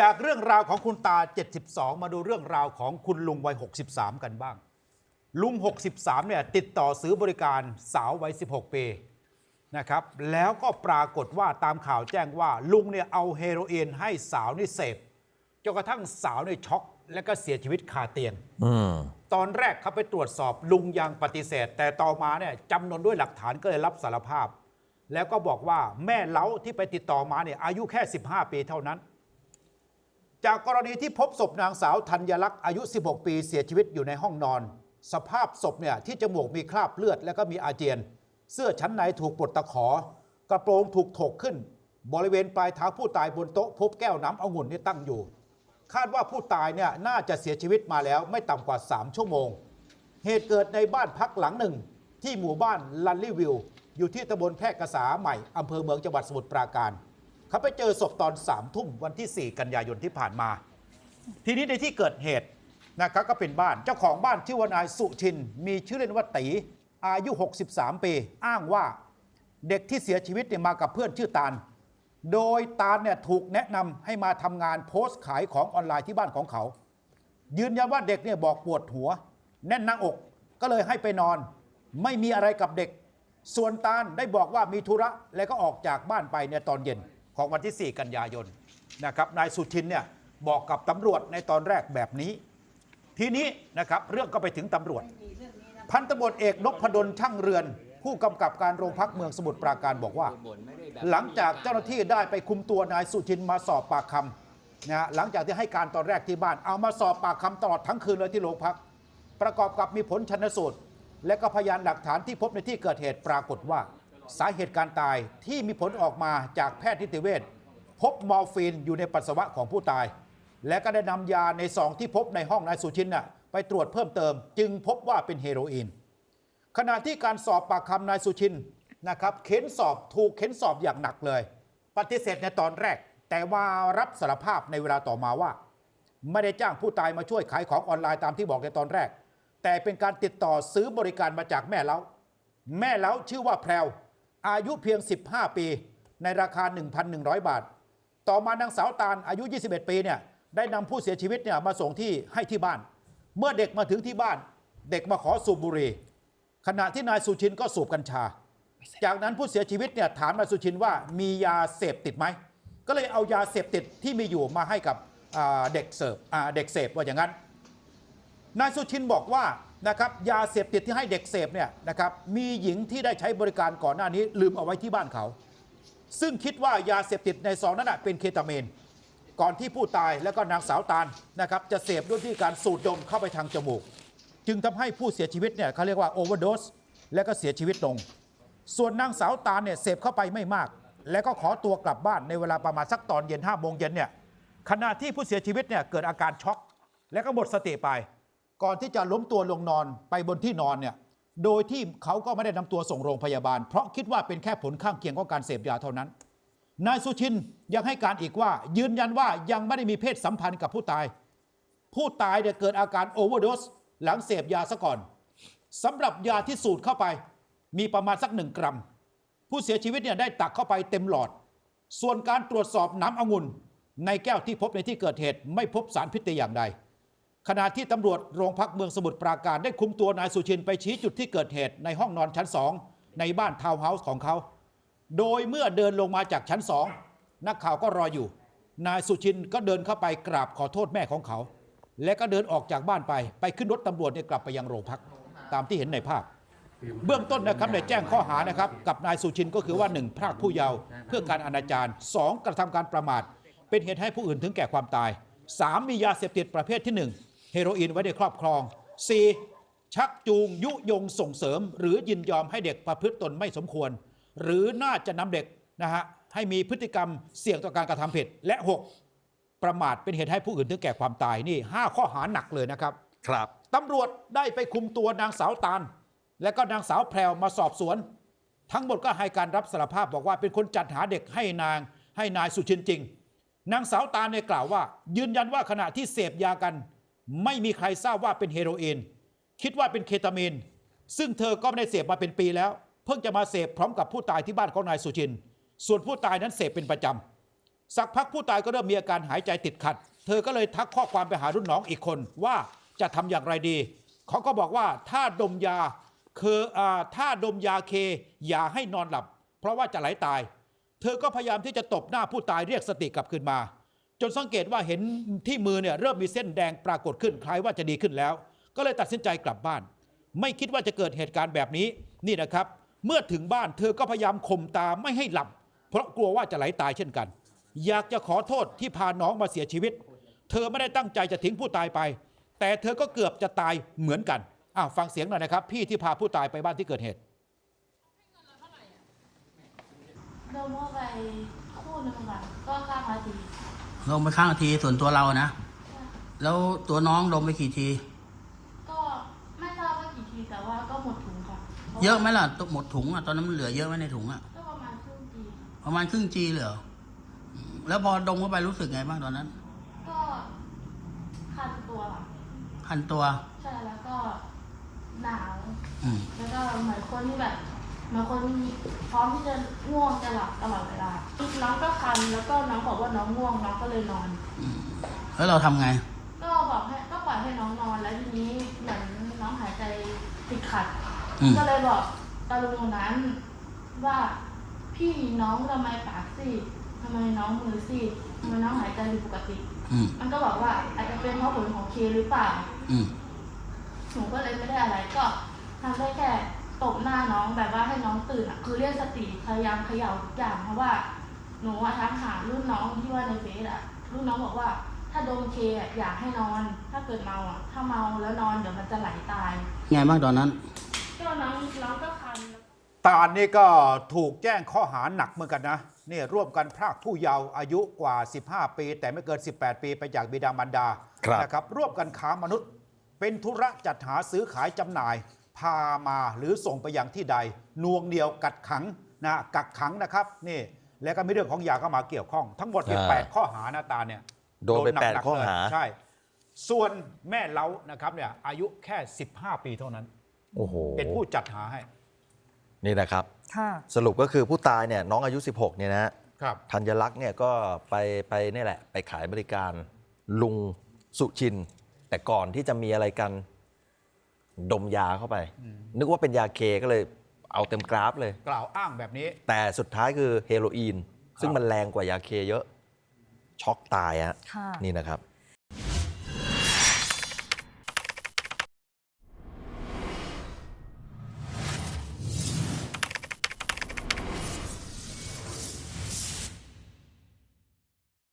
จากเรื่องราวของคุณตา 72 มาดูเรื่องราวของคุณลุงวัย 63 กันบ้าง ลุง 63 เนี่ยติดต่อซื้อบริการสาววัย 16 ปีนะครับ แล้วก็ปรากฏว่าตามข่าวแจ้งว่า ลุงเนี่ยเอาเฮโรอีนให้สาวนี่เสพจนกระทั่งสาวเนี่ยช็อก และก็เสียชีวิตคาเตียงอืมตอนแรกเขาไปตรวจสอบลุงยังปฏิเสธ แต่ต่อมาเนี่ยจำนวนด้วยหลักฐานก็เลยรับสารภาพ แล้วก็บอกว่าแม่เล้าที่ไปติดต่อมาเนี่ยอายุแค่ 15 ปีเท่านั้น จากกรณีที่พบศพนางสาวธัญลักษณ์อายุ 16 ปีเสียชีวิตอยู่ในห้องนอน สภาพศพเนี่ยที่จมูกมีคราบเลือดแล้วก็มีอาเจียน เสื้อชั้นในถูกปลดตะขอ กระโปรงถูกถกขึ้น บริเวณปลายเท้าผู้ตายบนโต๊ะพบแก้วน้ำองุ่นนี่ตั้งอยู่ คาดว่าผู้ตายเนี่ยน่าจะเสียชีวิตมาแล้วไม่ต่ำกว่า 3 ชั่วโมง เหตุเกิดในบ้านพักหลังหนึ่ง ที่หมู่บ้านลันลี่วิวอยู่ที่ตำบลแพร่กษาใหม่อำเภอเมืองจังหวัดสมุทรปราการ เขาไปเจอศพตอนสามทุ่มวันที่ 4 กันยายนที่ผ่านมา ทีนี้ในที่เกิดเหตุนะครับก็เป็นบ้านเจ้าของบ้านชื่อว่านายสุชิน มีชื่อเล่นว่าตีอายุ 63 ปี อ้างว่าเด็กที่เสียชีวิตเนี่ยมากับเพื่อนชื่อตาล โดยตาลเนี่ยถูกแนะนำให้มาทำงานโพสต์ขายของออนไลน์ที่บ้านของเขา ยืนยันว่าเด็กเนี่ยบอกปวดหัว แน่นหน้าอก ก็เลยให้ไปนอน ไม่มีอะไรกับเด็ก ส่วนตาลได้บอกว่ามีธุระ แล้วก็ออกจากบ้านไปเนี่ยตอนเย็น ของวันที่ 4 กันยายนนะครับนายสุทินเนี่ยบอกกับตำรวจในตอนแรกแบบนี้ ทีนี้นะครับเรื่องก็ไปถึงตำรวจ พันตำรวจเอกนพดลช่างเรือน ผู้กำกับการโรงพักเมืองสมุทรปราการบอกว่า หลังจากเจ้าหน้าที่ได้ไปคุมตัวนายสุชินมาสอบปากคำนะฮะหลังจากที่ให้การตอนแรกที่บ้าน เอามาสอบปากคำตลอดทั้งคืนเลยที่โรงพัก ประกอบกับมีผลชันสูตร และก็พยานหลักฐานที่พบในที่เกิดเหตุปรากฏว่า สาเหตุการตายที่มีผลออกมาจากแพทย์นิติเวชพบมอร์ฟีนอยู่ในปัสสาวะของผู้ตาย และก็ได้นำยาในซองที่พบในห้องนายสุชินน่ะไปตรวจเพิ่มเติม จึงพบว่าเป็นเฮโรอีนขณะที่การสอบปากคำนายสุชินนะครับเค้นสอบถูกเค้นสอบอย่างหนักเลย ปฏิเสธในตอนแรก แต่ว่ารับสารภาพในเวลาต่อมาว่า ไม่ได้จ้างผู้ตายมาช่วยขายของออนไลน์ตามที่บอกในตอนแรก แต่เป็นการติดต่อซื้อบริการมาจากแม่เล้าแม่เล้าชื่อว่าแพรว อายุเพียง 15 ปี ในราคา 1,100 บาท ต่อมานางสาวตาลอายุ 21 ปีเนี่ยได้นำผู้เสียชีวิตเนี่ยมาส่งที่ให้ที่บ้าน เมื่อเด็กมาถึงที่บ้าน เด็กมาขอสูบบุหรี่ขณะที่นายสุชินก็สูบกัญชา จากนั้นผู้เสียชีวิตเนี่ยถามนายสุชินว่ามียาเสพติดไหมก็เลยเอายาเสพติดที่มีอยู่มาให้กับเด็กเสิร์ฟเด็กเสพว่าอย่างนั้น นายสุชินบอกว่า นะครับยาเสพติดที่ให้เด็กเสพเนี่ยนะครับมีหญิงที่ได้ใช้บริการก่อนหน้านี้ลืมเอาไว้ที่บ้านเขา ซึ่งคิดว่ายาเสพติดในซองนั้นนะเป็นเคตามีนก่อนที่ผู้ตายและก็นางสาวตาลนะครับจะเสพด้วยวิธีการสูดดมเข้าไปทางจมูก จึงทำให้ผู้เสียชีวิตเนี่ยเขาเรียกว่าโอเวอร์โดสและก็เสียชีวิตลง ส่วนนางสาวตาลเนี่ยเสพเข้าไปไม่มาก แล้วก็ขอตัวกลับบ้านในเวลาประมาณสักตอนเย็นห้าโมงเย็นเนี่ยขณะที่ผู้เสียชีวิตเนี่ยเกิดอาการช็อก แล้วก็หมดสติไป ก่อนที่จะล้มตัวลงนอนไปบนที่นอนเนี่ยโดยที่เขาก็ไม่ได้นำตัวส่งโรงพยาบาล เพราะคิดว่าเป็นแค่ผลข้างเคียงของการเสพยาเท่านั้น นายสุชินยังให้การอีกว่า ยืนยันว่ายังไม่ได้มีเพศสัมพันธ์กับผู้ตาย ผู้ตายเนี่ยเกิดอาการโอเวอร์โดสหลังเสพยาซะก่อนสำหรับยาที่สูดเข้าไป มีประมาณสักหนึ่งกรัม ผู้เสียชีวิตเนี่ยได้ตักเข้าไปเต็มหลอด ส่วนการตรวจสอบน้ำองุ่นในแก้วที่พบในที่เกิดเหตุไม่พบสารพิษแต่อย่างใด ขณะที่ตำรวจโรงพักเมืองสมุทรปราการได้คุมตัวนายสุชินไปชี้จุดที่เกิดเหตุในห้องนอนชั้นสองในบ้านทาวน์เฮาส์ของเขา โดยเมื่อเดินลงมาจากชั้นสองนักข่าวก็รออยู่ นายสุชินก็เดินเข้าไปกราบขอโทษแม่ของเขา และก็เดินออกจากบ้านไปไปขึ้นรถตำรวจเนี่ยกลับไปยังโรงพักตามที่เห็นในภาพ เบื้องต้นนะครับได้แจ้งข้อหานะครับกับนายสุชินก็คือว่า 1. พรากผู้เยาว์เพื่อการอนาจาร 2. กระทำการประมาท เป็นเหตุให้ผู้อื่นถึงแก่ความตาย 3. มียาเสพติดประเภทที่ 1 เฮโรอีนไว้ในครอบครอง 4. ชักจูงยุยงส่งเสริม หรือยินยอมให้เด็กประพฤติตนไม่สมควร หรือน่าจะนำเด็กนะฮะให้มีพฤติกรรมเสี่ยงต่อการกระทำผิดและ 6. ประมาทเป็นเหตุให้ผู้อื่นถึงแก่ความตายนี่ 5 ข้อหาหนักเลยนะครับ ครับตำรวจได้ไปคุมตัวนางสาวตาล และก็นางสาวแพรวมาสอบสวน ทั้งหมดก็ให้การรับสารภาพบอกว่าเป็นคนจัดหาเด็กให้นางให้นายสุชินจริงนางสาวตาลเนี่ยกล่าวว่า ยืนยันว่าขณะที่เสพยากัน ไม่มีใครทราบว่าเป็นเฮโรอีนคิดว่าเป็นเคตามีนซึ่งเธอก็ไม่ได้เสพมาเป็นปีแล้ว เพิ่งจะมาเสพพร้อมกับผู้ตายที่บ้านของนายสุชิน ส่วนผู้ตายนั้นเสพเป็นประจำสักพักผู้ตายก็เริ่มมีอาการหายใจติดขัด เธอก็เลยทักข้อความไปหารุ่นน้องอีกคนว่าจะทำอย่างไรดี เขาก็บอกว่าถ้าดมยาคือถ้าดมยาเคอย่าให้นอนหลับ เพราะว่าจะไหลตาย เธอก็พยายามที่จะตบหน้าผู้ตายเรียกสติกลับคืนมา จนสังเกตว่าเห็นที่มือเนี่ยเริ่มมีเส้นแดงปรากฏขึ้นคล้ายว่าจะดีขึ้นแล้ว ก็เลยตัดสินใจกลับบ้าน ไม่คิดว่าจะเกิดเหตุการณ์แบบนี้นี่นะครับ เมื่อถึงบ้านเธอก็พยายามข่มตาไม่ให้หลับ เพราะกลัวว่าจะไหลตายเช่นกัน อยากจะขอโทษที่พาน้องมาเสียชีวิต เธอไม่ได้ตั้งใจจะทิ้งผู้ตายไป แต่เธอก็เกือบจะตายเหมือนกันอ้าวฟังเสียงหน่อยนะครับ พี่ที่พาผู้ตายไปบ้านที่เกิดเหตุโดนเข้าไปคู่หนึ่งค่ะก็ข้างละที ลงไปข้างทีส่วนตัวเราอะนะ แล้วตัวน้องลงไปกี่ที ก็ไม่ทราบว่ากี่ทีแต่ว่าก็หมดถุงค่ะเยอะไหมล่ะตกหมดถุงอะตอนนั้นมันเหลือเยอะไหมในถุงอะก็ประมาณครึ่งทีค่ะประมาณครึ่งจีเลยเหรออืมแล้วพอดมเข้าไปรู้สึกไงบ้างตอนนั้น ก็คันตัวค่ะพันตัว ใช่แล้วก็หนาว อืม แล้วก็เหมือนคนที่แบบเหมือนคนพร้อมที่จะง่วงจะหลับตลอดเวลาน้องก็คันแล้วก็น้องบอกว่าน้องง่วงน้องก็เลยนอน แล้วเราทำไง ก็บอกให้ก็ปล่อยให้น้องนอนแล้วทีนี้เหมือนน้องหายใจติดขัด อืมก็เลยบอกตาลุงคนนั้นว่าพี่น้องทำไมปากซีดทำไมน้องมือซีดทำไมน้องหายใจผิดปกติ อืมมันก็บอกว่าอาจจะเป็นเพราะผลของเคหรือเปล่า อืมหนูก็เลยไม่ได้อะไรก็ทำได้แค่ ตบหน้าน้องแบบว่าให้น้องตื่นอะคือเรียกสติพยายามเขย่าทุกอย่างเพราะว่าหนูว่าทักหารุ่นน้องที่ว่าในเฟซอะรุ่นน้องบอกว่า ถ้าโดนเคอะอยากให้นอน ถ้าเกิดเมาอะถ้าเมาแล้วนอนเดี๋ยวมันจะไหลตายไงบ้างตอนนั้น ก็น้องน้องก็คัน ตาลนี่ก็ถูกแจ้งข้อหาหนักเหมือนกันนะนี่ร่วมกันพรากผู้เยาว์อายุกว่า 15 ปี แต่ไม่เกิน 18 ปี ไปจากบิดามารดาครับ นะครับร่วมกันค้ามนุษย์ เป็นธุระจัดหาซื้อขายจำหน่าย พามาหรือส่งไปยังที่ใดนวงเหนียวกัดขังนะกักขังนะครับนี่แล้วก็มีเรื่องของยาเข้ามาเกี่ยวข้อง ทั้งหมดเนี่ยอ่าแปดข้อหานะตาเนี่ยโดนไปหกๆแปดข้อหาเลยใช่ ส่วนแม่เล้านะครับเนี่ยอายุแค่ 15 ปีเท่านั้นโอ้โหเป็นผู้จัดหาให้ นี่นะครับค่ะสรุปก็คือผู้ตายเนี่ยน้องอายุ 16เนี่ยนะฮะครับธัญลักษณ์เนี่ยก็ไปไปนี่แหละ ไปขายบริการลุงสุชิน แต่ก่อนที่จะมีอะไรกัน ดมยาเข้าไป นึกว่าเป็นยาเคก็เลยเอาเต็มกราฟเลย กล่าวอ้างแบบนี้ แต่สุดท้ายคือเฮโรอีน ซึ่งมันแรงกว่ายาเคเยอะ ช็อกตายฮะค่ะ นี่นะครับ